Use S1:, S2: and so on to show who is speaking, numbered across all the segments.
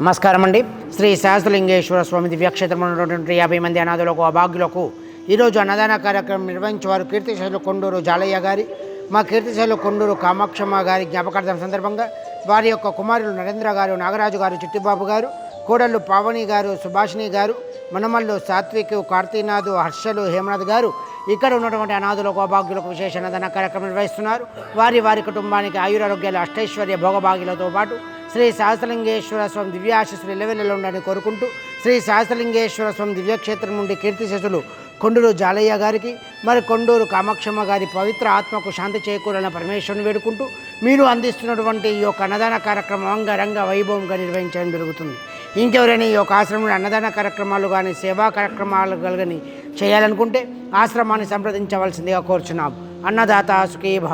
S1: నమస్కారం అండి శ్రీ సహస్రలింగేశ్వర స్వామి దివ్యక్షేత్రంలో ఉన్నటువంటి యాభై మంది అనాథులకు అభాగ్యులకు ఈరోజు అన్నదాన కార్యక్రమం నిర్వహించేవారు కీర్తిశైలు కొండూరు జాలయ్య గారి మా కీర్తిశైలు కొండూరు కామాక్షమ్మ గారి జ్ఞాపకార్థం సందర్భంగా వారి యొక్క కుమారులు నరేంద్ర గారు నాగరాజు గారు చిట్టిబాబు గారు కోడళ్ళు పావని గారు సుభాషిణి గారు మనమల్లు సాత్విక్ కార్తీనాథ్ హర్షలు హేమనాథ్ గారు ఇక్కడ ఉన్నటువంటి అనాథులకు అభాగ్యులకు విశేష అన్నదాన కార్యక్రమం నిర్వహిస్తున్నారు. వారి వారి కుటుంబానికి ఆయురారోగ్యాలు అష్టైశ్వర్య భోగభాగ్యులతో పాటు శ్రీ సహస్రలింగేశ్వర స్వామి దివ్యాశస్సులు ఇలవెల్లలో ఉండాలని కోరుకుంటూ శ్రీ సహస్రలింగేశ్వర స్వామి దివ్యక్షేత్రం నుండి కీర్తిశేషులు కొండూరు జాలయ్య గారికి మరి కొండూరు కామాక్షమ్మ గారి పవిత్ర ఆత్మకు శాంతి చేకూరాలని పరమేశ్వరుని వేడుకుంటూ మీరు అందిస్తున్నటువంటి ఈ యొక్క అన్నదాన కార్యక్రమం అంగరంగ వైభవంగా నిర్వహించడం జరుగుతుంది. ఇంకెవరైనా ఈ యొక్క ఆశ్రమంలో అన్నదాన కార్యక్రమాలు కానీ సేవా కార్యక్రమాలు కానీ చేయాలనుకుంటే ఆశ్రమాన్ని సంప్రదించవలసిందిగా కోరుచున్నాం. అన్నదాత సుఖీభ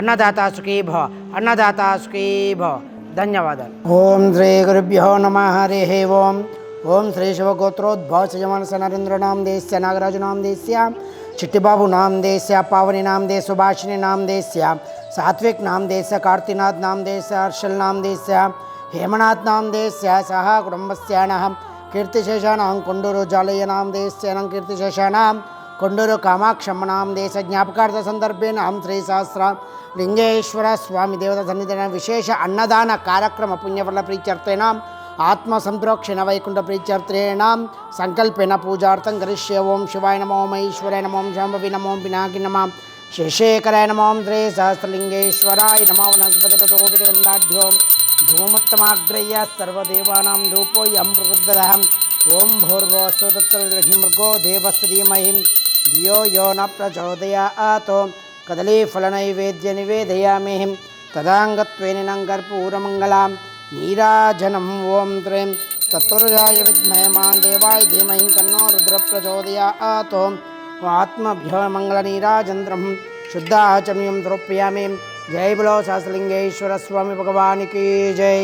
S1: అన్నదాత సుఖీభ అన్నదాత సుఖీభ ధన్యవాదాలు ఓం శ్రీ గురుభ్యో నమ హరి ఓం ఓం శ్రీ శివగోత్రోద్భవ యమనస నరేంద్రనాం దేశ్య నాగరాజునాం దేశ్య చిట్టిబాబు నాం దేశ్య పావని నాం దే సుభాషిణి నాం దేశ్య సాత్విక్ నాం దేశ్య కార్తీనాథ్ నాం దేశ్య హర్షల్ నాం దేశ్య హేమనాథ్ నాం దేశ్య సహ కుటుంబస్యానహం కీర్తిశేషానాం కొండూరు జాలయ్యనాం దేశ్యనం కీర్తిశేషానాం కొండూరు కామాక్షమ్మనాం దేశ జ్ఞాపకార్థ సందర్భేనాం శ్రీ సహస్ర లింగేశ్వర స్వామి దేవత సన్నిధిన విశేష అన్నదాన కార్యక్రమ పుణ్యఫల ప్రీత్యర్థేన ఆత్మ సంప్రోక్షణ వైకుంఠ ప్రీత్యర్థేణ సంకల్పేన పూజార్థం కరిష్యే ఓం శివాయ నమో మహేశ్వరాయ నమో శాంభవి నమో వినాకి నమ శశేఖరాయ నమో శ్రీ సహస్రలింగేశ్వరాయ నమో వనస్పతిపతోపిగంధాఢ్యోం ధూమత్తమాగ్రయ్య సర్వదేవానాం ధూపోయం ప్రవృద్ధదహం ఓం భూర్భువస్సు తత్సర్వమృగో దేవస్సు ధీమహిం धियो यो न प्रचोदयात्। कदलीफलनैवेद्य निवेदयामि तदाङ्गत्वेनिनं कर्पूरमङ्गलां नीराजनम् ॐ त्रीं तत्तुर्जाय विद्महे माँ देवाय धीमहि तन्नो रुद्रप्रचोदयात्। आत्मभ्यो मङ्गलनीराजन्द्रं शुद्धाचम्यं द्रोप्यामि जय बोलो सहस्रलिङ्गेश्वर स्वामी भगवान की जय।